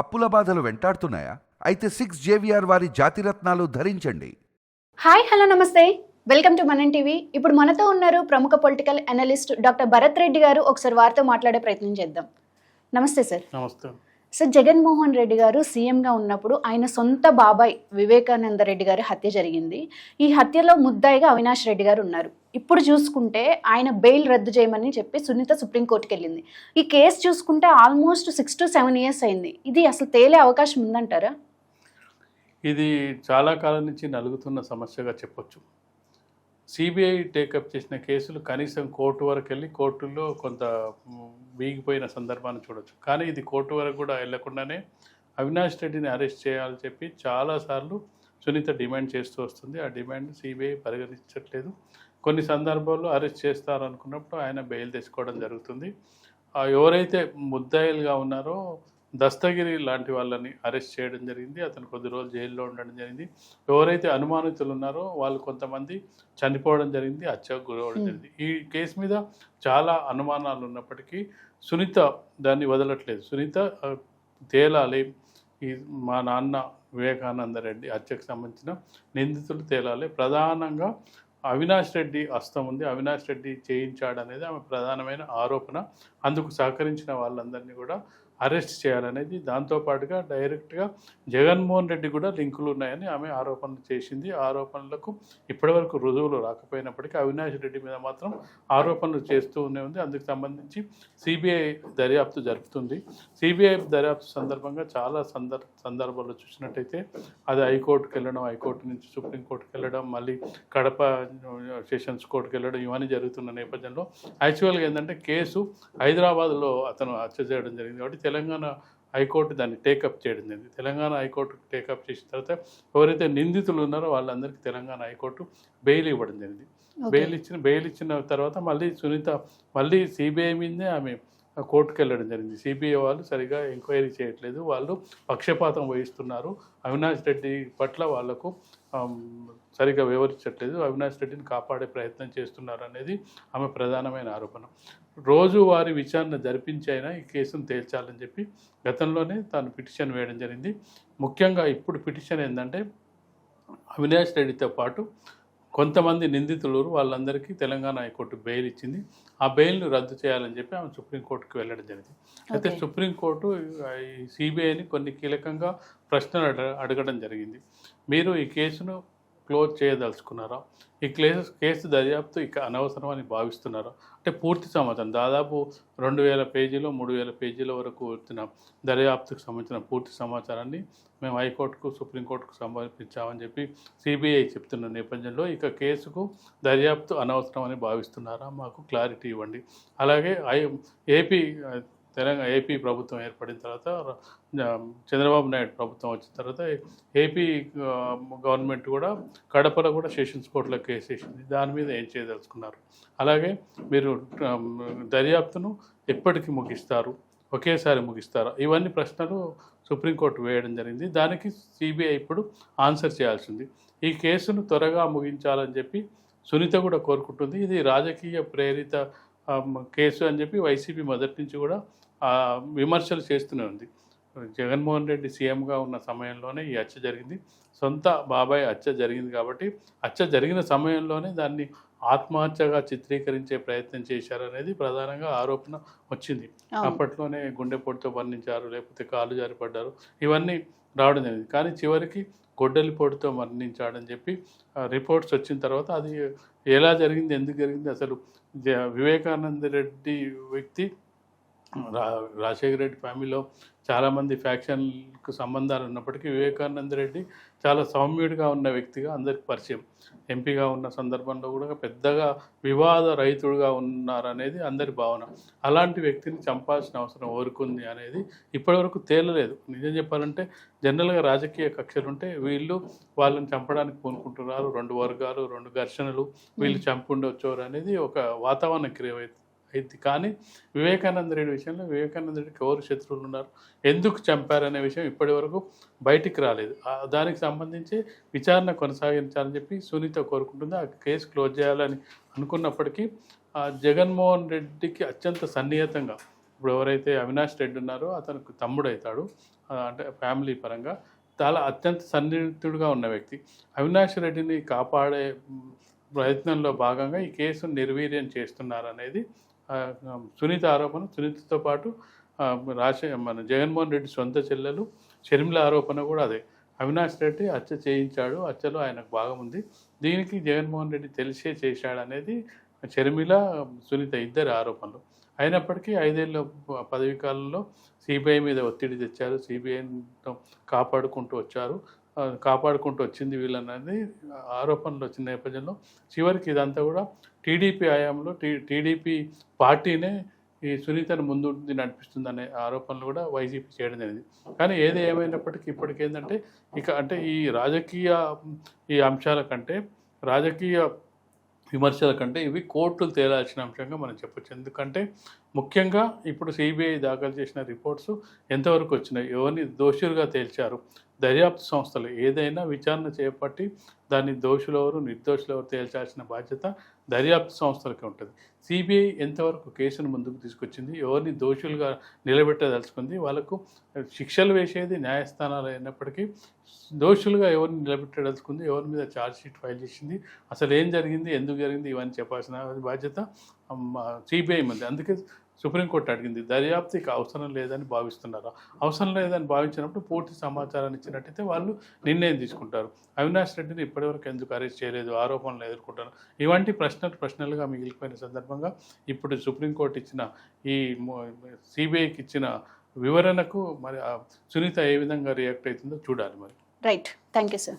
అప్పుల బాధలు వెంటాడుతున్నాయా? అయితే సిక్స్ జేవిఆర్ వారి జాతిరత్నాలు ధరించండి. హాయ్ హలో నమస్తే. Welcome to Manan TV. ఇప్పుడు మనతో ఉన్నారు ప్రముఖ political analyst doctor Bharat Reddy గారు. ఒకసారి వారితో మాట్లాడే ప్రయత్నం చేద్దాం. నమస్తే సార్. నమస్తే. సార్ జగన్మోహన్ రెడ్డి గారు సీఎంగా ఉన్నప్పుడు ఆయన సొంత బాబాయ్ వివేకానంద రెడ్డి గారి హత్య జరిగింది. ఈ హత్యలో ముద్దాయిగా అవినాష్ రెడ్డి గారు ఉన్నారు. ఇప్పుడు చూసుకుంటే ఆయన బెయిల్ రద్దు చేయమని చెప్పి సునీత సుప్రీంకోర్టుకి వెళ్ళింది. ఈ కేసు చూసుకుంటే almost six to seven years అయింది. ఇది అసలు తేలే అవకాశం ఉందంటారా? ఇది చాలా కాలం నుంచి నలుగుతున్న సమస్యగా చెప్పొచ్చు. సిబిఐ టేకప్ చేసిన కేసులు కనీసం కోర్టు వరకు వెళ్ళి కోర్టులో కొంత వీగిపోయిన సందర్భాన్ని చూడొచ్చు. కానీ ఇది కోర్టు వరకు కూడా వెళ్ళకుండానే అవినాష్ రెడ్డిని అరెస్ట్ చేయాలని చెప్పి చాలాసార్లు సునీత డిమాండ్ చేస్తూ వస్తుంది. ఆ డిమాండ్ సిబిఐ పరిగణించట్లేదు. కొన్ని సందర్భాల్లో అరెస్ట్ చేస్తారనుకున్నప్పుడు ఆయన బెయిల్ తెచ్చుకోవడం జరుగుతుంది. ఎవరైతే ముద్దాయిలుగా ఉన్నారో దస్తగిరి లాంటి వాళ్ళని అరెస్ట్ చేయడం జరిగింది. అతను కొద్ది రోజులు జైల్లో ఉండడం జరిగింది. ఎవరైతే అనుమానితులు ఉన్నారో వాళ్ళు కొంతమంది చనిపోవడం జరిగింది హత్యకు గురవడం. జరిగింది. ఈ కేసు మీద చాలా అనుమానాలు ఉన్నప్పటికీ సునీత దాన్ని వదలట్లేదు. సునీత తేలాలి. ఈ మా నాన్న వివేకానంద రెడ్డి హత్యకు సంబంధించిన నిందితులు తేలాలి. ప్రధానంగా అవినాష్ రెడ్డి హస్తం ఉంది. అవినాష్ రెడ్డి చేయించాడు అనేది ఆమె ప్రధానమైన ఆరోపణ. అందుకు సహకరించిన వాళ్ళందరినీ కూడా అరెస్ట్ చేయాలనేది దాంతోపాటుగా డైరెక్ట్గా జగన్మోహన్ రెడ్డి కూడా లింకులు ఉన్నాయని ఆమె ఆరోపణలు చేసింది. ఆరోపణలకు ఇప్పటివరకు రుజువులు రాకపోయినప్పటికీ అవినాష్ రెడ్డి మీద మాత్రం ఆరోపణలు చేస్తూ ఉండే ఉంది. అందుకు సంబంధించి సిబిఐ దర్యాప్తు జరుపుతుంది. సిబిఐ దర్యాప్తు సందర్భంగా చాలా సందర్ సందర్భాల్లో చూసినట్టయితే అది హైకోర్టుకు వెళ్ళడం హైకోర్టు నుంచి సుప్రీంకోర్టుకు వెళ్ళడం మళ్ళీ కడప సెషన్స్ కోర్టుకి వెళ్ళడం ఇవన్నీ జరుగుతున్న నేపథ్యంలో యాక్చువల్గా ఏంటంటే కేసు హైదరాబాద్లో అతను హత్య చేయడం జరిగింది. కాబట్టి తెలంగాణ హైకోర్టు దాన్ని టేకప్ చేయడం జరిగింది. తెలంగాణ హైకోర్టు టేకప్ చేసిన తర్వాత ఎవరైతే నిందితులు ఉన్నారో వాళ్ళందరికీ తెలంగాణ హైకోర్టు బెయిల్ ఇవ్వడం జరిగింది. బెయిల్ ఇచ్చిన బెయిల్ ఇచ్చిన తర్వాత మళ్ళీ సునీత మళ్ళీ సిబిఐ మీదనే ఆమె కోర్టుకు వెళ్ళడం జరిగింది. సిబిఐ వాళ్ళు సరిగా ఎంక్వైరీ చేయట్లేదు. వాళ్ళు పక్షపాతం వహిస్తున్నారు. అవినాష్ రెడ్డి పట్ల వాళ్ళకు సరిగా వివరించట్లేదు. అవినాష్ రెడ్డిని కాపాడే ప్రయత్నం చేస్తున్నారు అనేది ఆమె ప్రధానమైన ఆరోపణ. రోజువారీ విచారణ జరిపించైనా ఈ కేసును తేల్చాలని చెప్పి గతంలోనే తాను పిటిషన్ వేయడం జరిగింది. ముఖ్యంగా ఇప్పుడు పిటిషన్ ఏంటంటే అవినాష్ రెడ్డితో పాటు కొంతమంది నిందితులు వాళ్ళందరికీ తెలంగాణ హైకోర్టు బెయిల్ ఇచ్చింది. ఆ బెయిల్ను రద్దు చేయాలని చెప్పి ఆమె సుప్రీంకోర్టుకి వెళ్ళడం జరిగింది. అయితే. సుప్రీంకోర్టు ఈ సిబిఐని కొన్ని కీలకంగా ప్రశ్నలు అడ అడగడం జరిగింది. మీరు ఈ కేసును క్లోజ్ చేయదలుచుకున్నారా? ఈ కేసు కేసు దర్యాప్తు ఇక అనవసరం అని భావిస్తున్నారా? అంటే పూర్తి సమాచారం దాదాపు రెండు వేల పేజీలు మూడు వేల పేజీల వరకు వచ్చిన దర్యాప్తుకు సంబంధించిన పూర్తి సమాచారాన్ని మేము హైకోర్టుకు సుప్రీంకోర్టుకు సమర్పించామని చెప్పి సిబిఐ చెప్తున్న నేపథ్యంలో ఇక కేసుకు దర్యాప్తు అనవసరం అని భావిస్తున్నారా? మాకు క్లారిటీ ఇవ్వండి. అలాగే ఐ ఏపీ తెలంగాణ ఏపీ ప్రభుత్వం ఏర్పడిన తర్వాత చంద్రబాబు నాయుడు ప్రభుత్వం వచ్చిన తర్వాత ఏపీ గవర్నమెంట్ కూడా కడపలో కూడా సెషన్స్ కోర్టులో కేసు వేసింది దాని మీద ఏం చేయదలుచుకున్నారు? అలాగే మీరు దర్యాప్తును ఎప్పటికి ముగిస్తారు? ఒకేసారి ముగిస్తారా? ఇవన్నీ ప్రశ్నలు సుప్రీంకోర్టు వేయడం జరిగింది. దానికి సిబిఐ ఇప్పుడు ఆన్సర్ చేయాల్సింది. ఈ కేసును త్వరగా ముగించాలని చెప్పి సునీత కూడా కోరుకుంటుంది. ఇది రాజకీయ ప్రేరిత కేసు అని చెప్పి వైసీపీ మొదటి నుంచి కూడా విమర్శలు చేస్తూనే ఉంది. జగన్మోహన్ రెడ్డి సీఎంగా ఉన్న సమయంలోనే ఈ హత్య జరిగింది. సొంత బాబాయ్ హత్య జరిగింది కాబట్టి హత్య జరిగిన సమయంలోనే దాన్ని ఆత్మహత్యగా చిత్రీకరించే ప్రయత్నం చేశారనేది ప్రధానంగా ఆరోపణ వచ్చింది. అప్పట్లోనే గుండెపోటుతో మరణించారు లేకపోతే కాలు జారిపడ్డారు. ఇవన్నీ రావడం జరిగింది. కానీ చివరికి గొడ్డలిపోటుతో మరణించాడని చెప్పి రిపోర్ట్స్ వచ్చిన తర్వాత అది ఎలా జరిగింది ఎందుకు జరిగింది? అసలు వివేకానంద రెడ్డి వ్యక్తి రా రాజశేఖర రెడ్డి ఫ్యామిలీలో చాలామంది ఫ్యాక్షన్కు సంబంధాలు ఉన్నప్పటికీ వివేకానంద రెడ్డి చాలా సౌమ్యుడిగా ఉన్న వ్యక్తిగా అందరికి పరిచయం. ఎంపీగా ఉన్న సందర్భంలో కూడా పెద్దగా వివాద రహితుడుగా ఉన్నారనేది అందరి భావన. అలాంటి వ్యక్తిని చంపాల్సిన అవసరం ఎవరికుంది అనేది ఇప్పటివరకు తేలలేదు. నిజం చెప్పాలంటే జనరల్గా రాజకీయ కక్షలు ఉంటే వీళ్ళు వాళ్ళని చంపడానికి పూనుకుంటున్నారు. రెండు వర్గాలు రెండు ఘర్షణలు వీళ్ళు చంపి ఉండొచ్చు అనేది ఒక వాతావరణం క్రియ అయింది. కానీ వివేకానంద రెడ్డి విషయంలో వివేకానంద రెడ్డికి ఎవరు శత్రువులు ఉన్నారు? ఎందుకు చంపారనే విషయం ఇప్పటి వరకు బయటికి రాలేదు. దానికి సంబంధించి విచారణ కొనసాగించాలని చెప్పి సునీత కోరుకుంటుంది. ఆ కేసు క్లోజ్ చేయాలని అనుకున్నప్పటికీ జగన్మోహన్ రెడ్డికి అత్యంత సన్నిహితంగా ఇప్పుడు ఎవరైతే అవినాష్ రెడ్డి ఉన్నారో అతనికి తమ్ముడు అవుతాడు. అంటే ఫ్యామిలీ పరంగా చాలా అత్యంత సన్నిహితుడుగా ఉన్న వ్యక్తి. అవినాష్ రెడ్డిని కాపాడే ప్రయత్నంలో భాగంగా ఈ కేసును నిర్వీర్యం చేస్తున్నారనేది సునీత ఆరోపణ సునీతతో పాటు ఆ, రాజే మన జగన్మోహన్ రెడ్డి సొంత చెల్లెలు షర్మిల ఆరోపణ కూడా అదే. అవినాష్ రెడ్డి హత్య చేయించాడు హత్యలో ఆయనకు భాగం ఉంది. దీనికి జగన్మోహన్ రెడ్డి తెలిసే చేశాడు అనేది షర్మిల సునీత ఇద్దరి ఆరోపణలు. అయినప్పటికీ ఐదేళ్ళ పదవి కాలంలో సిబిఐ మీద ఒత్తిడి తెచ్చారు. సిబిఐతో కాపాడుకుంటూ వచ్చారు. కాపాడుకుంటూ వచ్చింది వీళ్ళన్నది ఆరోపణలు వచ్చిన నేపథ్యంలో చివరికి ఇదంతా కూడా టీడీపీ హయాంలో టీ టీడీపీ పార్టీనే ఈ సునీతను ముందుంది నడిపిస్తుంది అనే ఆరోపణలు కూడా వైసీపీ చేయడం జరిగింది. కానీ ఏది ఏమైనప్పటికీ ఇప్పటికి ఏంటంటే ఇక అంటే ఈ రాజకీయ ఈ అంశాల కంటే రాజకీయ విమర్శల కంటే ఇవి కోర్టులు తేలాల్సిన అంశంగా మనం చెప్పొచ్చు. ఎందుకంటే ముఖ్యంగా ఇప్పుడు సిబిఐ దాఖలు చేసిన రిపోర్ట్స్ ఎంతవరకు వచ్చినాయి? ఎవరిని దోషులుగా తేల్చారు? దర్యాప్తు సంస్థలు ఏదైనా విచారణ చేపట్టి దాన్ని దోషులు ఎవరు తేల్చాల్సిన బాధ్యత దర్యాప్తు సంస్థలకి ఉంటుంది. సిబిఐ ఎంతవరకు కేసును ముందుకు తీసుకొచ్చింది? ఎవరిని దోషులుగా నిలబెట్టదలుచుకుంది? వాళ్ళకు శిక్షలు వేసేది న్యాయస్థానాలు అయినప్పటికీ దోషులుగా ఎవరిని నిలబెట్టదలుచుకుంది? ఎవరి మీద ఛార్జ్షీట్ ఫైల్ చేసింది? అసలు ఏం జరిగింది? ఎందుకు జరిగింది? ఇవన్నీ చెప్పాల్సిన బాధ్యత సిబిఐ ఉంది అందుకే సుప్రీంకోర్టు అడిగింది దర్యాప్తుకి అవసరం లేదని భావిస్తున్నారు? అవసరం లేదని భావించినప్పుడు పూర్తి సమాచారాన్ని ఇచ్చినట్టయితే వాళ్ళు నిర్ణయం తీసుకుంటారు. అవినాష్ రెడ్డిని ఇప్పటివరకు ఎందుకు అరెస్ట్ చేయలేదు? ఆరోపణలు ఎదుర్కొంటారు ఇవంటి ప్రశ్నలు ప్రశ్నలుగా మిగిలిపోయిన సందర్భంగా ఇప్పుడు సుప్రీంకోర్టు ఇచ్చిన ఈ సిబిఐకి ఇచ్చిన వివరణకు మరి సునీత ఏ విధంగా రియాక్ట్ అవుతుందో చూడాలి మరి. Right thank you sir